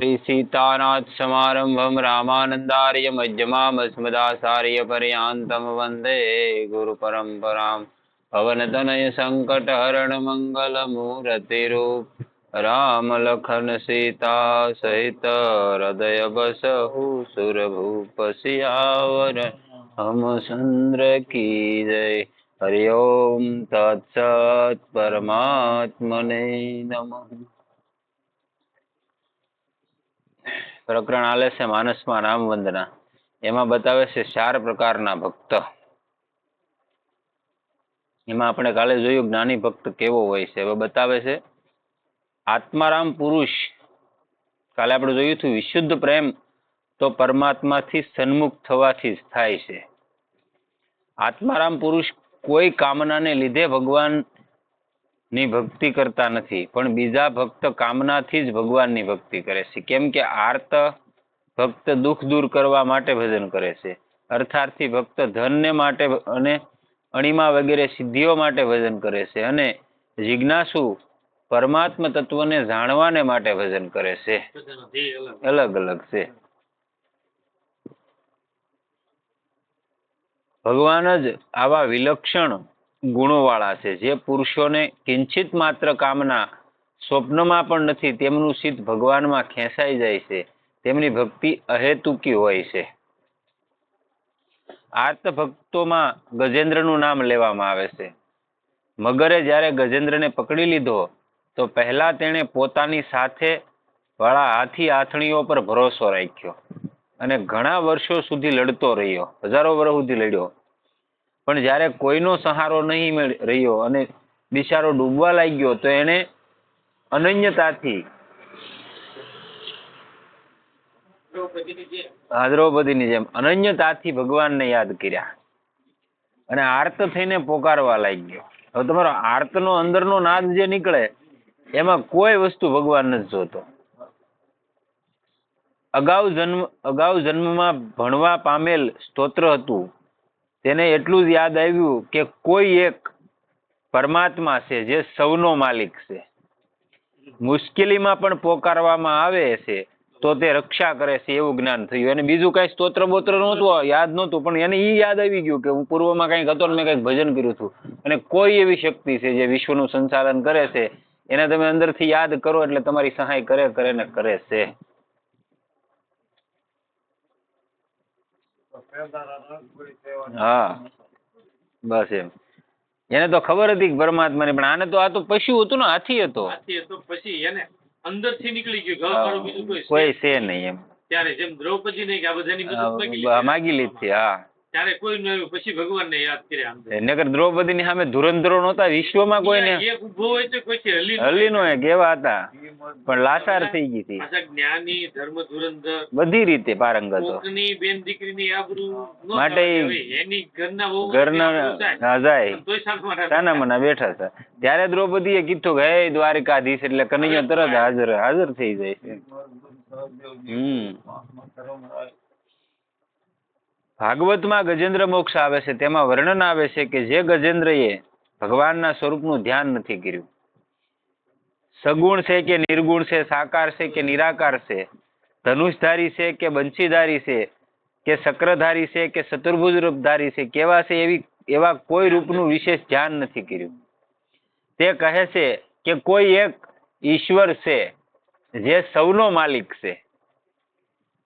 શ્રી સીતાનાથ સમારંભમ રામાનંદાર્ય पर्यान्तं પર્યાંતમ વંદે ગુરુ પરંપરામ પવન તનય સંકટ હરણ મંગલ મૂર્તિ રૂપ રામ લખન સીતા સહિત હૃદય બસહુ परमात्मने ભૂપ સિયાવર હમચંદ્ર કી જય હરિ ઓમ તત્સત પરમાત્મને નમઃ પ્રકરણ આલે છે માનસમાં રામ વંદના. એમાં બતાવે છે ચાર પ્રકારના ભક્ત. એમાં આપણે કાલે જોયું જ્ઞાની ભક્ત કેવો હોય છે. હવે બતાવે છે આત્મારામ પુરુષ. કાલે આપણે જોયું હતું વિશુદ્ધ પ્રેમ તો પરમાત્માથી સન્મુખ થવાથી જ થાય છે. આત્મારામ પુરુષ કોઈ કામનાને લીધે ભગવાન ની ભક્તિ કરતા નથી, પણ બીજા ભક્ત કામનાથી જ ભગવાનની ભક્તિ કરે છે. કેમ કે આર્ત ભક્ત દુઃખ દૂર કરવા માટે ભજન કરે છે. અર્થાર્થી ભક્ત ધનને માટે અને અણિમા વગેરે સિદ્ધિઓ માટે ભજન કરે છે અને જિજ્ઞાસુ પરમાત્મા તત્વને જાણવાને માટે ભજન કરે છે. અલગ અલગ છે. ભગવાન જ આવા વિલક્ષણ ગુણોવાળા છે. જે પુરુષોને કિંચિત માત્ર કામના સ્વપ્નમાં પણ નથી, તેમનું સિદ્ધ ભગવાનમાં ખેંચાઈ જાય છે. તેમની ભક્તિ અહેતુકી હોય છે. આર્ત ભક્તોમાં ગજેન્દ્રનું નામ લેવામાં આવે છે. મગરે જ્યારે ગજેન્દ્રને પકડી લીધો, તો પહેલા તેણે પોતાની સાથે વાળા હાથી આથણીઓ પર ભરોસો રાખ્યો અને ઘણા વર્ષો સુધી લડતો રહ્યો, હજારો વર્ષ સુધી લડ્યો. પણ જ્યારે કોઈનો સહારો નહીં રહ્યો અને બિચારો ડૂબવા લાગ્યો, તો એને અનન્યતાથી દ્રૌપદીની જેમ અનન્યતાથી ભગવાનને યાદ કર્યા અને આર્ત થઈને પોકારવા લાગ્યો. હવે તમારો આર્તનો અંદરનો નાદ જે નીકળે, એમાં કોઈ વસ્તુ ભગવાન નથી જોતો. અગાઉ જન્મ, અગાઉ જન્મમાં ભણવા પામેલ સ્તોત્ર હતું. તેને એટલું જ યાદ આવ્યું કે કોઈ એક પરમાત્મા છે જે સૌનો માલિક છે. મુશ્કેલીમાં પણ પોકારવામાં આવે છે, તો તે રક્ષા કરે છે એવું જ્ઞાન થયું. અને બીજું કઈ સ્તોત્ર બોત્ર નહોતું, યાદ નહોતું, પણ એને એ યાદ આવી ગયું કે હું પૂર્વમાં કંઈક હતો મેં કંઈક ભજન કર્યું હતું. અને કોઈ એવી શક્તિ છે જે વિશ્વનું સંચાલન કરે છે, એને તમે અંદરથી યાદ કરો એટલે તમારી સહાય કરે કરે ને કરે છે. હા બસ એમ. એને તો ખબર હતી પરમાત્મા પરમાત્માની પણ આને તો આ તો પશુ હતું ને હાથી હતો. હાથી પછી એને અંદરથી નીકળી ગયો બીજું કોઈ છે? નહીં એમ. ત્યારે જેમ દ્રૌપદી ને કે આ બધાની મદદ માગી લીધી હા. ત્યારે કોઈ ન પછી ભગવાનને યાદ કર્યા અંદર. નગર દ્રૌપદીની સામે ધુરંધરો નહોતા વિશ્વમાં કોઈને? એક ઊભો હોય તો કોઈ હલી હલી નો કેવા હતા? પણ લાસાર થઈ ગઈ હતી. પાછા જ્ઞાની ધર્મ ધુરંધર. બધી રીતે પારંગત. કોકની બેન દીકરીની આબરૂ ન માટે એની ઘરના વહુ ઘરના આબરૂ જાય. ના જાય. પણ તોય શાંત માટે સાના મના બેઠા હતા. ત્યારે દ્રૌપદીએ કીધું કે હે દ્વારિકાધીશ એટલે કનૈયા તરત હાજર હાજર થઈ જાય. છે હમ. ભાગવતમાં ગજેન્દ્ર મોક્ષ આવે છે, તેમાં વર્ણન આવે છે કે જે ગજેન્દ્રએ ભગવાનના સ્વરૂપનું ધ્યાન નથી કર્યું. સગુણ છે કે નિર્ગુણ છે, સાકાર છે કે નિરાકાર છે? ધનુષધારી છે કે બંશીધારી છે? કે શક્રધારી છે કે ચતુર્ભુજ રૂપધારી છે? કેવા છે એવી, એવા કોઈ રૂપનું વિશેષ ધ્યાન નથી કર્યું. તે કહે છે કે કોઈ એક ઈશ્વર છે, જે સૌનો માલિક છે.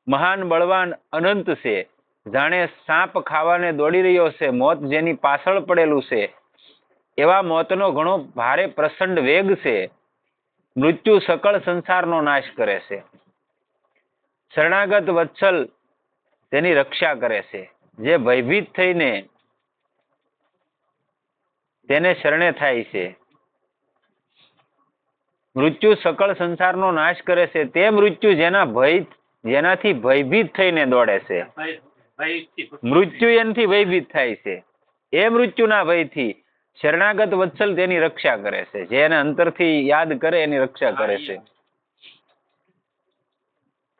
મહાન બળવાન અનંત છે. જાણે સાપ ખાવાને દોડી રહ્યો છે, મોત જેની પાછળ પડેલું છે. એવા મોતનો ઘણો ભારે પ્રસંડ વેગ છે. મૃત્યુ સકળ સંસારનો નાશ કરે છે. શરણાગત વત્સલ તેની રક્ષા કરે છે, જે ભયભીત થઈને તેને શરણે થાય છે. મૃત્યુ સકળ સંસારનો નાશ કરે છે, તે મૃત્યુ જેના ભય, જેનાથી ભયભીત થઈને દોડે છે. મૃત્યુ એનથી ભયભીત થાય છે. એ મૃત્યુના ભયથી શરણાગત વત્સલ તેની રક્ષા કરે છે. જે એને અંતરથી યાદ કરે એની રક્ષા કરે છે.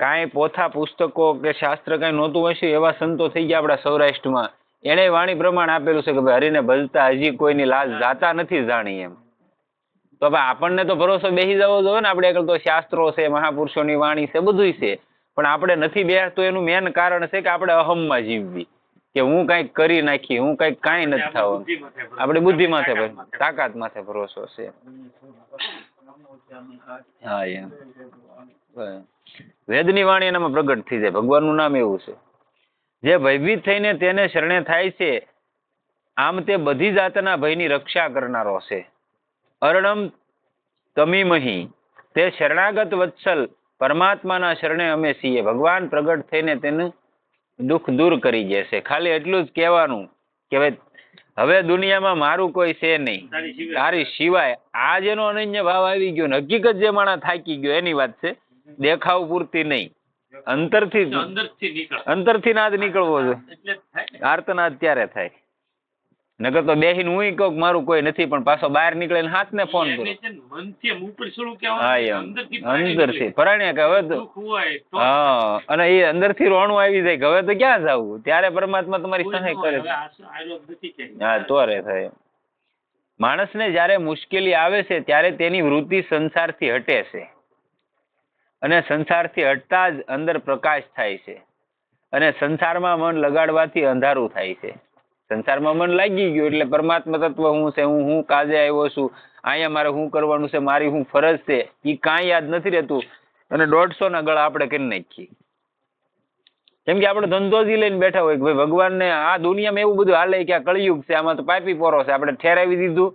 કાંઈ પોથા પુસ્તકો કે શાસ્ત્ર કાંઈ નહોતું હશે એવા સંતો થઈ ગયા આપણા સૌરાષ્ટ્રમાં. એને વાણી પ્રમાણ આપેલું છે કે ભાઈ હરીને ભજતા હજી કોઈની લાજ જાતા નથી જાણી એમ. તો ભાઈ આપણને તો ભરોસો બેસી જવો જોઈએ ને. આપણે આગળ તો શાસ્ત્રો છે મહાપુરુષોની વાણી છે બધુંય છે. પણ આપણે નથી બેસતું એનું મેન કારણ છે કે આપણે અહમમાં જીવવી. કે હું કંઈક કરી નાખી હું કંઈક કાંઈ નથી થવાનું. આપણે બુદ્ધિ માથે તાકાત માથે ભરોસો છે. હા એમ વેદની વાણી એનામાં પ્રગટ થઈ જાય. ભગવાનનું નામ એવું છે. જે ભયભીત થઈને તેને શરણે થાય છે આમ તે બધી જાતના ભયની રક્ષા કરનારો છે. અરણમ તમીમહી. તે શરણાગત વત્સલ પરમાત્માના શરણે અમે છીએ. ભગવાન પ્રગટ થઈને તેનું દુઃખ દૂર કરી જશે ખાલી એટલું જ કહેવાનું કે હવે દુનિયામાં મારું કોઈ છે નહીં. તારી સિવાય. આ જેનો અનન્ય ભાવ આવી ગયો ને હકીકત જે માણસ થાકી ગયો એની વાત છે. દેખાવ પૂરતી નહીં. અંતરથી અંતરથી નાદ નીકળવો જોઈએ. આર્તનાદ ત્યારે થાય. નકર તો બેહીને હું કહું મારું કોઈ નથી પણ પાછો બહાર નીકળે ને હાથને ફોન કરો. અંદરથી ને. પરાણ્યા કે હવે હા અને એ અંદરથી રોણું આવી જાય કે હવે તો ક્યાં જવું? ત્યારે પરમાત્મા તમારી સહાય કરે. હા તો રે થાય. માણસને જ્યારે મુશ્કેલી આવે છે ત્યારે તેની વૃત્તિ સંસારથી હટે છે. અને સંસારથી હટતા જ અંદર પ્રકાશ થાય છે. અને સંસારમાં મન લગાડવાથી અંધારું થાય છે. સંસારમાં મન લાગી ગયું એટલે પરમાત્મા તત્વ હું છે, હું હું કાજે આવ્યો છું. અહીંયા મારે શું કરવાનું છે, મારી હું ફરજ છે એ કાંઈ યાદ નથી રહેતું. અને દોઢસો ના ગળા આપણે કરી નાખીએ. કેમ કે આપણે ધંધો જ લઈને બેઠા હોય કે ભાઈ ભગવાનને આ દુનિયામાં એવું બધું હાલે કે આ કળિયુગ છે, આમાં તો પાપી પોરો છે. આપણે ઠેરાવી દીધું.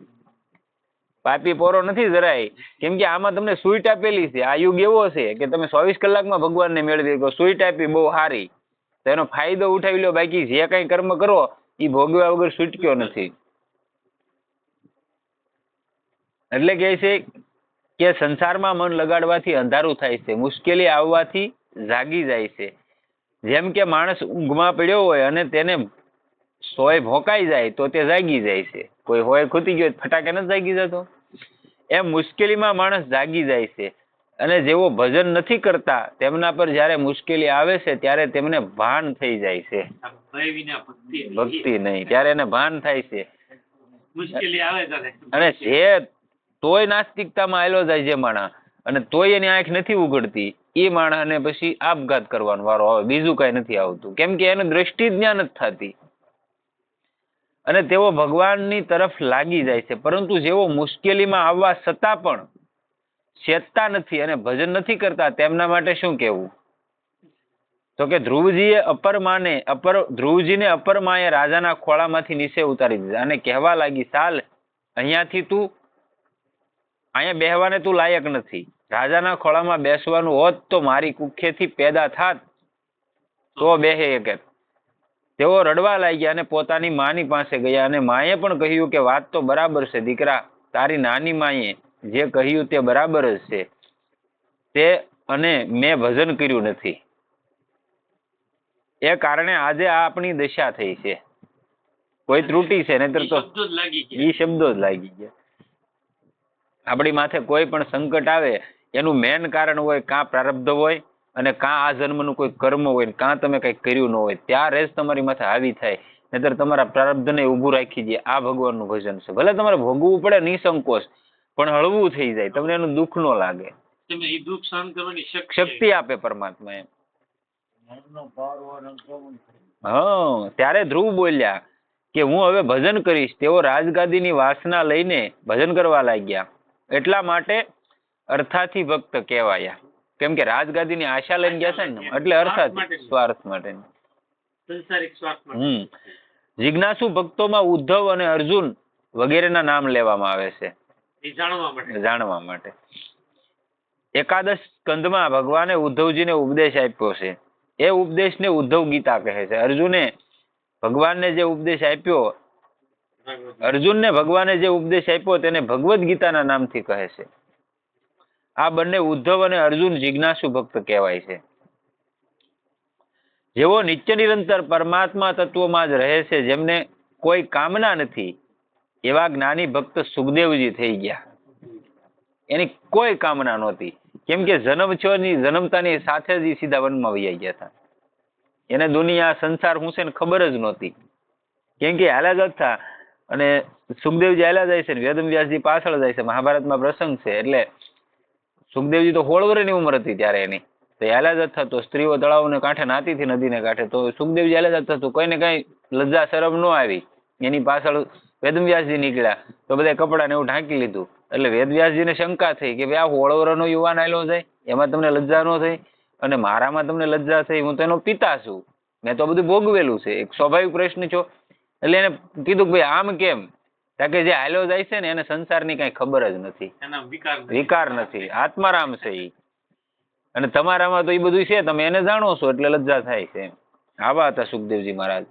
પાપી પોરો નથી જરાય. કેમ કે આમાં તમને સુઈટ આપેલી છે. આ યુગ એવો છે કે તમે ચોવીસ કલાકમાં ભગવાનને મેળવી શકો. સુઈટ આપી બહુ સારી. તો એનો ફાયદો ઉઠાવી લો. બાકી જે કઈ કર્મ કરો એ ભોગવ્યા વગર છૂટક્યો નથી. એટલે કહે છે કે સંસારમાં મન લગાડવાથી અંધારું થાય છે મુશ્કેલી આવવાથી જાગી જાય છે. જેમ કે માણસ ઊંઘમાં પડ્યો હોય અને તેને સોય ભોંકાઈ જાય તો તે જાગી જાય છે. કોઈ હોય ખૂટી ગયો ફટાકે ન જાગી જતો. એમ મુશ્કેલીમાં માણસ જાગી જાય છે. અને જેઓ ભજન નથી કરતા તેમના પર જ્યારે મુશ્કેલી આવે છે ત્યારે તેમને ભાન થઈ જાય છે. ભક્તિ નહીં. ત્યારે એને ભાન થાય છે. મુશ્કેલી આવે અને જે તોય નાસ્તિકતામાં આવેલો જાય છે માણસ અને તોય એની આંખ નથી ઉગડતી એ માણસને પછી આપઘાત કરવાનો વારો આવે. બીજું કઈ નથી આવતું. કેમ કે એને દ્રષ્ટિ જ્ઞાન જ થતી. અને તેઓ ભગવાનની તરફ લાગી જાય છે. પરંતુ જેઓ મુશ્કેલીમાં આવવા છતાં પણ ચેતતા નથી અને ભજન નથી કરતા, તેમના માટે શું કહેવું? તો કે ધ્રુવજીએ અપર માને અપર, ધ્રુવજીને અપર માએ રાજાના ખોળામાંથી નીચે ઉતારી દીધા અને કહેવા લાગી ચાલ અહીંયાથી તું, અહીંયા બેહવાને તું લાયક નથી. રાજાના ખોળામાં બેસવાનું હોત તો મારી કુખેથી પેદા થાત. તો બેહે એક તેઓ રડવા લાગ્યા અને પોતાની માની પાસે ગયા અને માએ પણ કહ્યું કે, વાત તો બરાબર છે, દીકરા, તારી નાની માએ જે કહ્યું તે બરાબર જ છે. તે અને મેં ભજન કર્યું નથી. એ કારણે આજે આ આપણી દશા થઈ છે. કોઈ ત્રુટી છે નહીતર તો ઈ શબ્દો જ લાગી ગયા. આપણી માથે કોઈ પણ સંકટ આવે એનું મેન કારણ હોય કાં પ્રારબ્ધ હોય અને કાં આ જન્મનું કોઈ કર્મ હોય કાં તમે કંઈક કર્યું ન હોય ત્યારે જ તમારી માથે આવી થાય. નહીતર તમારા પ્રારબ્ધને ઊભું રાખી દે. આ ભગવાનનું ભજન છે. ભલે તમારે ભોગવવું પડે નિસંકોચ પણ હળવું થઈ જાય તમને એનું દુઃખ ન લાગે. તમે એ દુઃખ સહન કરવાની શક્તિ શક્તિ આપે પરમાત્મા એમ. હા ત્યારે ધ્રુવ બોલ્યા કે હું હવે ભજન કરીશ. તેઓ રાજગાદીની વાસના લઈને ભજન કરવા લાગ્યા. એટલા માટે અર્થાથી ભક્ત કહેવાયા. કેમ કે રાજગાદીની આશા લઈને ગયા છે ને એટલે અર્થાથી સ્વાર્થ માટે સંસારિક સ્વાર્થ માટે હમ. જિજ્ઞાસુ ભક્તોમાં ઉદ્ધવ અને અર્જુન વગેરેના નામ લેવામાં આવે છે. જાણવા માટે. જાણવા માટે. એકાદશ સ્કંદમાં ભગવાને ઉદ્ધવજીને ઉપદેશ આપ્યો છે. એ ઉપદેશને ઉદ્ધવ ગીતા કહે છે. અર્જુને ભગવાનને જે ઉપદેશ આપ્યો અર્જુનને ભગવાને જે ઉપદેશ આપ્યો તેને ભગવદ્ ગીતાના નામથી કહે છે. આ બંને ઉદ્ધવ અને અર્જુન જિજ્ઞાસુ ભક્ત કહેવાય છે. જેઓ નિત્ય નિરંતર પરમાત્મા તત્વમાં જ રહે છે જેમને કોઈ કામના નથી. એવા જ્ઞાની ભક્ત સુખદેવજી થઈ ગયા. એની કોઈ કામના નહોતી. કેમ કે જન્મ છો ની જન્મતાની સાથે જ સીધા વનમાં વહી ગયા હતા. એને દુનિયા, સંસાર, હું છે ને ખબર જ નહોતી. કેમ કે હાલા જ હતા. અને સુખદેવજી હાલા જાય છે ને વેદવ્યાસજી પાછળ જાય છે. મહાભારતમાં પ્રસંગ છે, એટલે સુખદેવજી તો વર્ષની ઉંમર હતી ત્યારે એની. તો આયલા જતા તો સ્ત્રીઓ તળાવને કાંઠે નાતી હતી નદીને કાંઠે. તો સુખદેવજી આયલા જતા તો કોઈને કઈ લજ્જા શરમ ન આવી. એની પાછળ વેદવ્યાસજી નીકળ્યા. તો બધા કપડાને એવું ઢાંકી લીધું. એટલે વેદવ્યાસજીને શંકા થઈ કે ભાઈ આ હોળવરનો યુવાન આવેલો છે? એમાં તમને લજ્જા ન થઈ? અને મારામાં તમને લજ્જા થઈ? હું તો એનો પિતા છું. મેં તો બધું ભોગવેલું છે. એક સ્વાભાવિક પ્રશ્ન છો. એટલે એને કીધું કે ભાઈ આમ કેમ? કારણ કે જે હાલ્યો જાય છે ને એને સંસારની કઈ ખબર જ નથી. વિકાર નથી. વિકાર નથી. આત્મારામ છે એ અને તમારામાં તો એ બધું છે. તમે એને જાણો છો એટલે લજ્જા થાય છે એમ. આવા હતા સુખદેવજી મહારાજ.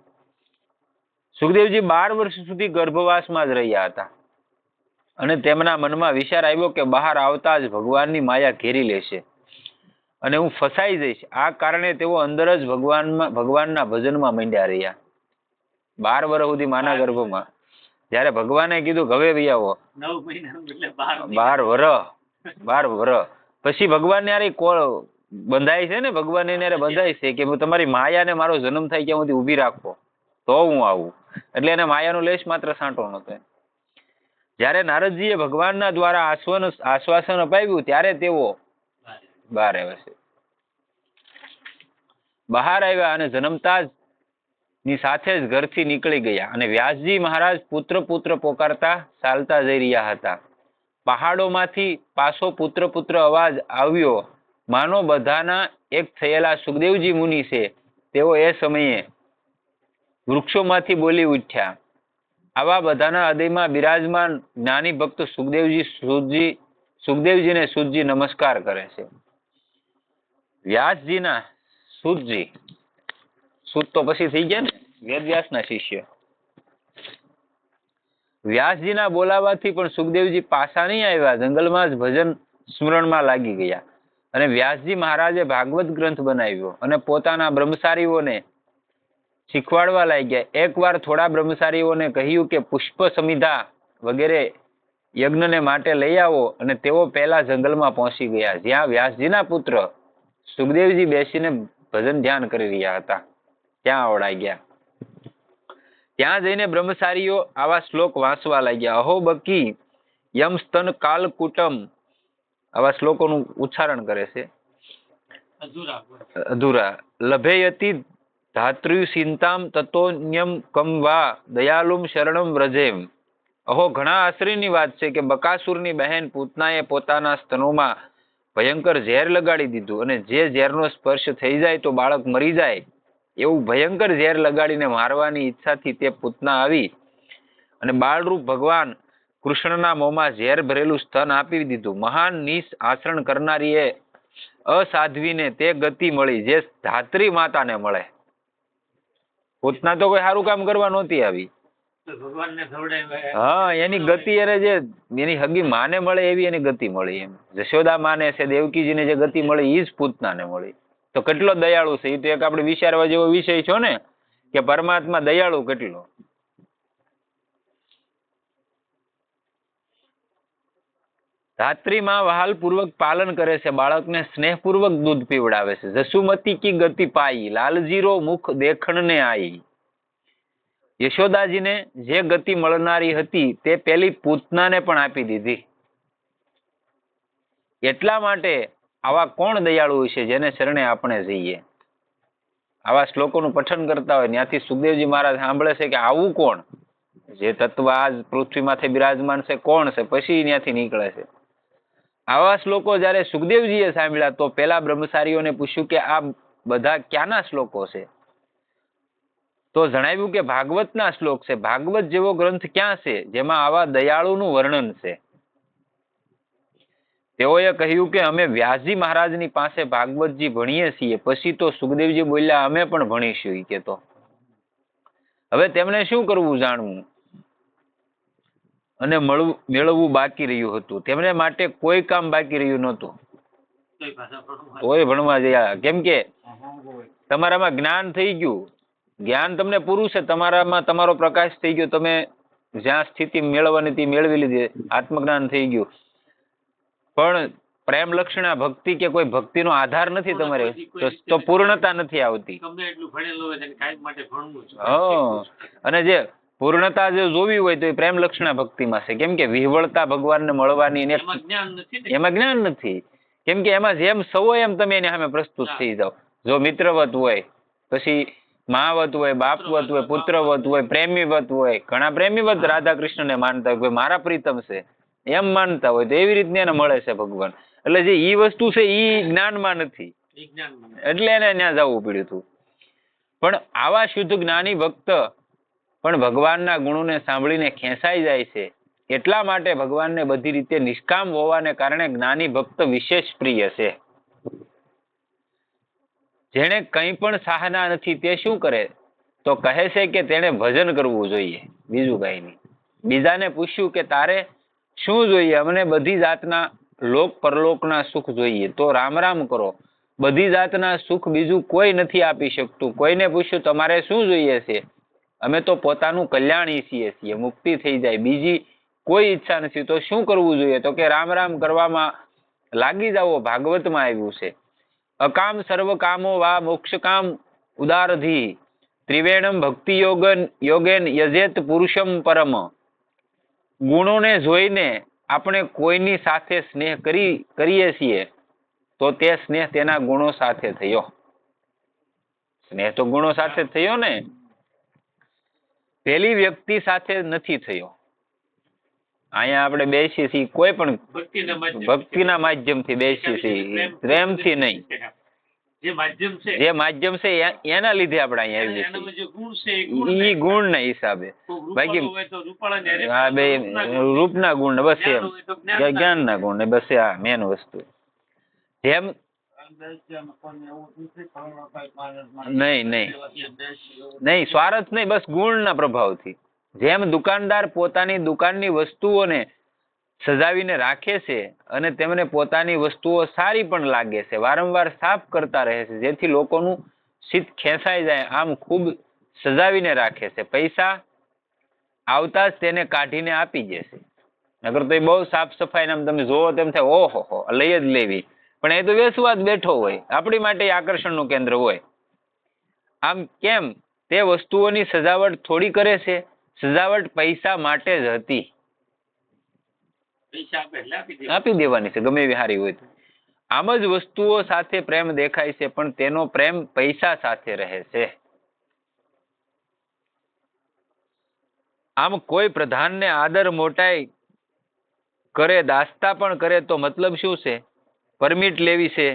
સુખદેવજી બાર વર્ષ સુધી ગર્ભવાસમાં જ રહ્યા હતા. અને તેમના મનમાં વિચાર આવ્યો કે બહાર આવતા જ ભગવાનની માયા ઘેરી લેશે. અને હું ફસાઈ જઈશ. આ કારણે તેઓ અંદર જ ભગવાનમાં ભગવાનના ભજનમાં મંડ્યા રહ્યા. બાર વર્ષ સુધી માના ગર્ભમાં. જ્યારે ભગવાને કીધું ગવે હવે વહી આવો બાર વર બાર વર પછી ભગવાન યારે બંધાય છે ને? ભગવાન એને બંધાય છે કે હું તમારી માયાને મારો જન્મ થાય ત્યાં સુધી ઊભી રાખો તો હું આવું. એટલે એને માયાનો લેશ માત્ર સાંટો નતો જ્યારે નારદજીએ ભગવાનના દ્વારા આશ્વન, આશ્વાસન અપાવ્યું, ત્યારે તેઓ બહાર આવ્યા છે. બહાર આવ્યા અને જન્મતા જ ની સાથે જ ઘરથી નીકળી ગયા અને વ્યાસજી મહારાજ પુત્ર પુત્ર પોકારતા ચાલતા જઈ રહ્યા હતા. પહાડોમાંથી પાછો પુત્ર પુત્ર અવાજ આવ્યો, માનો બધાના એક થયેલા સુખદેવજી મુનિ છે. તેઓ એ સમયે વૃક્ષોમાંથી બોલી ઉઠ્યા. આવા બધાના હૃદયમાં બિરાજમાન જ્ઞાની ભક્ત સુખદેવજી સુજી સુખદેવજીને સુજી નમસ્કાર કરે છે. વ્યાસજીના સુતજી સુદ તો પછી થઈ ગયા ને? વેદવ્યાસના શિષ્ય. વ્યાસજીના બોલાવાથી પણ સુખદેવજી પાછા નહીં આવ્યા. જંગલમાં જ ભજન સ્મરણમાં લાગી ગયા. અને વ્યાસજી મહારાજે ભાગવત ગ્રંથ બનાવ્યો અને પોતાના બ્રહ્મચારીઓને શીખવાડવા લાગ્યા. એકવાર થોડા બ્રહ્મચારીઓને કહ્યું કે પુષ્પ સમિધા વગેરે યજ્ઞને માટે લઈ આવો અને તેઓ પહેલા જંગલમાં પહોંચી ગયા. જ્યાં વ્યાસજીના પુત્ર સુખદેવજી બેસીને ભજન ધ્યાન કરી રહ્યા હતા. ત્યાં આવડાઈ ગયા. ત્યાં જઈને બ્રહ્મચારીઓ આવા શ્લોક વાંચવા લાગ્યા. અહો બકી યમ સ્તન કાલ કુટમ આવા શ્લોકોનું ઉચ્ચારણ કરે છે. અધુરા. અધૂરા. લભેયતિ ધાતૃ ચિંતામ તતોન્યમ કમ વા દયાલુમ શરણમ વ્રજેમ અહો ઘણા આશ્ચર્યની વાત છે કે બકાસુરની બહેન પૂતનાએ પોતાના સ્તનોમાં ભયંકર ઝેર લગાડી દીધું અને જે ઝેરનો સ્પર્શ થઈ જાય તો બાળક મરી જાય. એવું ભયંકર ઝેર લગાડીને મારવાની ઈચ્છાથી તે પૂતના આવી અને બાળરૂપ ભગવાન કૃષ્ણના મોંમાં ઝેર ભરેલું સ્તન આપી દીધું. મહાન નિસ આચરણ કરનારીએ અસાધ્વીને તે ગતિ મળી, જે ધાત્રી માતાને મળે. પૂતના તો કોઈ સારું કામ કરવા નહોતી આવી. હા એની ગતિ એને જે એની હગી માને મળે એવી એની ગતિ મળી એમ. જશોદા માને છે દેવકીજીને જે ગતિ મળી એ જ પૂતનાને મળી. તો કેટલો દયાળુ છે? એ તો એક આપણે વિચારવા જેવો વિષય છો ને કે પરમાત્મા દયાળુ કેટલો? ધાત્રીમાં વહાલપૂર્વક પાલન કરે છે. બાળકને સ્નેહપૂર્વક દૂધ પીવડાવે છે. જસુમતી કી ગતિ પાઈ. લાલજીરો મુખ દેખણને આઈ. યશોદાજીને જે ગતિ મળનારી હતી તે પેલી પૂતનાને પણ આપી દીધી. એટલા માટે આવા કોણ દયાળુ છે જેને શરણે આપણે જઈએ? આવા શ્લોકોનું પઠન કરતા હોય ત્યાંથી સુખદેવજી મહારાજ સાંભળે છે કે આવું કોણ? જે તત્વ આજ પૃથ્વી માથે બિરાજમાન છે કોણ છે? પછી ત્યાંથી નીકળે છે. આવા શ્લોકો જ્યારે સુખદેવજીએ સાંભળ્યા, તો પેલા બ્રહ્મચારીઓને પૂછ્યું કે આ બધા ક્યાંના શ્લોકો છે? તો જણાવ્યું કે ભાગવતના શ્લોક છે. ભાગવત જેવો ગ્રંથ ક્યાં છે? જેમાં આવા દયાળુનું વર્ણન છે. તેઓએ કહ્યું કે અમે વ્યાસજી મહારાજની પાસે ભાગવતજી ભણીએ છીએ. પછી તો સુખદેવજી બોલ્યા, અમે પણ ભણીશું કે તો હવે તેમણે શું કરવું જાણવું? અને મળવું મેળવવું બાકી રહ્યું હતું. તેમને માટે કોઈ કામ બાકી રહ્યું નહોતું. તોય ભણવા. ગયા કેમ કે તમારામાં જ્ઞાન થઈ ગયું. જ્ઞાન તમને પૂરું છે. તમારામાં તમારો પ્રકાશ થઈ ગયો. તમે જ્યાં સ્થિતિ મેળવવાની તે મેળવી લીધી. આત્મજ્ઞાન થઈ ગયું. પણ પ્રેમ લક્ષણા ભક્તિ કે કોઈ ભક્તિનો આધાર નથી તમારે તો- પૂર્ણતા નથી આવતી. અને જે પૂર્ણતા જો જોવી હોય તો એ પ્રેમ લક્ષણા ભક્તિમાં છે. કેમ કે વિહવળતા ભગવાનને મળવાની એમાં જ્ઞાન નથી કેમ કે એમાં જેમ સવો એમ તમે એને સામે પ્રસ્તુત થઈ જાઓ. જો મિત્રવત હોય પછી માવત હોય બાપવત હોય પુત્રવત હોય પ્રેમીવત હોય ઘણા પ્રેમીવત રાધા કૃષ્ણને માનતા હોય મારા પ્રીતમ છે. એમ માનતા હોય તો એવી રીતને એને મળે છે ભગવાન. એટલે જે ઈ વસ્તુ છે ઈ જ્ઞાનમાં નથી. એટલે એને ત્યાં જવું પડ્યું હતું. પણ આવા શુદ્ધ જ્ઞાની ભક્ત પણ ભગવાનના ગુણોને સાંભળીને ખેંચાઈ જાય છે. એટલા માટે ભગવાનને બધી રીતે નિષ્કામ હોવાને કારણે જ્ઞાની ભક્ત વિશેષ પ્રિય છે. જેણે કંઈ પણ સાહના નથી તે શું કરે? તો કહે છે કે તેણે ભજન કરવું જોઈએ, બીજું કઈ નહીં. બીજાને પૂછ્યું કે તારે શું જોઈએ? અમને બધી જાતના લોક પરલોકના સુખ જોઈએ. તો રામ રામ કરો. બધી જાતના સુખ બીજું કોઈ નથી આપી શકતું. કોઈને પૂછ્યું, તમારે શું જોઈએ છે? અમે તો પોતાનું કલ્યાણ ઈચ્છીએ છીએ, મુક્તિ થઈ જાય, બીજી કોઈ ઈચ્છા નથી. તો શું કરવું જોઈએ? તો કે રામ રામ કરવામાં લાગી જાઓ, ભાગવતમાં આવ્યું છે. અકામ સર્વ કામો વા મોક્ષ કામ ઉદારધી. ત્રિવેણમ ભક્તિ યોગન, યોગેન યજેત પુરુષમ પરમ. ગુણોને જોઈને આપણે કોઈની સાથે સ્નેહ કરી, કરીએ છીએ, તો તે સ્નેહ તેના ગુણો સાથે થયો. સ્નેહ તો ગુણો સાથે થયો ને? પેલી વ્યક્તિ સાથે નથી થયો. અહીંયા આપણે બેસીએ છીએ કોઈ પણ ભક્તિના માધ્યમથી. બેસીએ છીએ પ્રેમથી નહીં. જે માધ્યમ છે. જે માધ્યમ છે એના લીધે આપણે અહીંયા આવીએ જઈએ ઈ ગુણ છે એ ગુણ ઈ હિસાબે. બાકી હા બે રૂપના ગુણ. ને બસ એમ. જ્ઞાન ના જ્ઞાનના ગુણ ને બસ આ મેન વસ્તુ. જેમ નહીં નહીં. નહીં, સ્વાર્થ નહીં, બસ ગુણના પ્રભાવથી. જેમ દુકાનદાર પોતાની દુકાનની વસ્તુઓને સજાવીને રાખે છે અને તેમને પોતાની વસ્તુઓ સારી પણ લાગે છે, વારંવાર સાફ કરતા રહે છે, જેથી લોકોનું શીત ખેંચાઈ જાય, આમ ખૂબ સજાવીને રાખે છે. પૈસા આવતા જ તેને કાઢીને આપી દેશે નગર તો એ બહુ સાફ સફાઈ આમ તમે જોવો તેમ થાય, ઓહો, હો, લઈ જ લેવી. પણ એ તો વેસવા બેઠો હોય. આપણી માટે આકર્ષણનું કેન્દ્ર હોય. આમ કેમ? તે વસ્તુઓની સજાવટ થોડી કરે છે. સજાવટ પૈસા માટે જ હતી. આપી દેવાની છે ગમે વિહારી હોય તો. આમ જ વસ્તુઓ સાથે પ્રેમ દેખાય છે પણ તેનો પ્રેમ પૈસા સાથે રહે છે. આમ કોઈ પ્રધાનને આદર મોટાઈ કરે દાસ્તા પણ કરે તો મતલબ શું છે? પરમિટ લેવી છે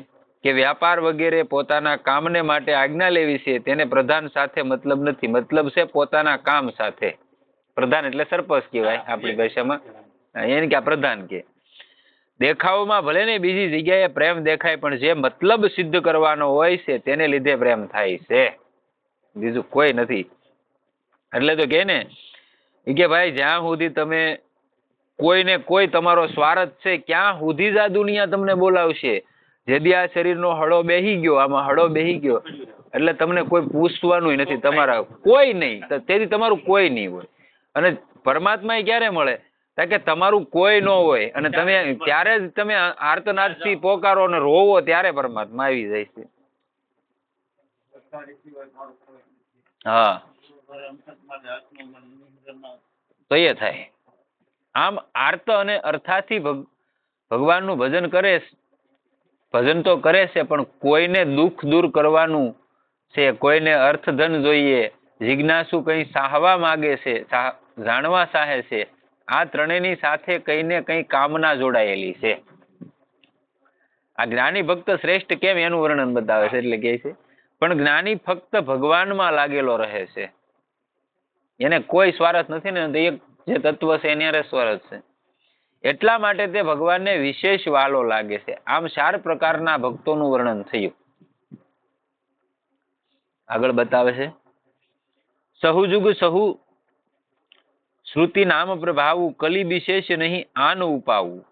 કે વ્યાપાર વગેરે પોતાના કામને માટે આજ્ઞા લેવી છે તેને પ્રધાન સાથે મતલબ નથી. મતલબ છે પોતાના કામ સાથે. પ્રધાન એટલે સરપંચ કહેવાય આપણી ભાષામાં. એને કે આ પ્રધાન કે. દેખાવમાં ભલે ને બીજી જગ્યાએ પ્રેમ દેખાય પણ જે મતલબ સિદ્ધ કરવાનો હોય છે તેને લીધે પ્રેમ થાય છે. બીજું કોઈ નથી. એટલે તો કે ને કે ભાઈ જ્યાં સુધી તમે કોઈને કોઈ તમારો સ્વાર્થ છે, ક્યાં સુધી જ આ દુનિયા તમને બોલાવશે? જેદી આ શરીરનો હળો બેહી ગયો, આમાં હળો બેહી ગયો. એટલે તમને કોઈ પૂછવાનું નથી તમારા, કોઈ નહીં. તેથી તમારું કોઈ નહીં હોય. અને પરમાત્મા એ ક્યારે મળે? કે તમારું કોઈ ન હોય. અને તમે ત્યારે જ તમે આર્તનાદથી પોકારો અને રોવો ત્યારે પરમાત્મા આવી જાય છે. હા. તો એ થાય. આમ આર્ત અને અર્થાથી ભગ- ભગવાનનું ભજન કરે ભજન તો કરે છે, પણ કોઈને દુઃખ દૂર કરવાનું છે, કોઈને અર્થ ધન જોઈએ, જિજ્ઞાસુ કંઈ સાહવા માગે છે જાણવા સાહે છે, આ ત્રણેયની સાથે કંઈને કંઈ કામના જોડાયેલી છે. આ જ્ઞાની ભક્ત શ્રેષ્ઠ કેમ એનું વર્ણન બતાવે છે, એટલે કહે છે, પણ જ્ઞાની ફક્ત ભગવાનમાં લાગેલો રહે છે. એને કોઈ સ્વાર્થ નથી ને એક જે તત્વ છે એની અરે સ્વાર્થ છે. એટલા માટે તે ભગવાનને વિશેષ વાલો લાગે છે. આમ ચાર પ્રકારના ભક્તોનું વર્ણન થયું. આગળ બતાવે છે. સહુજુગ સહુ, શ્રુતિ નામ પ્રભાવું, કલી વિશેષ નહીં, આન ઉપાવું.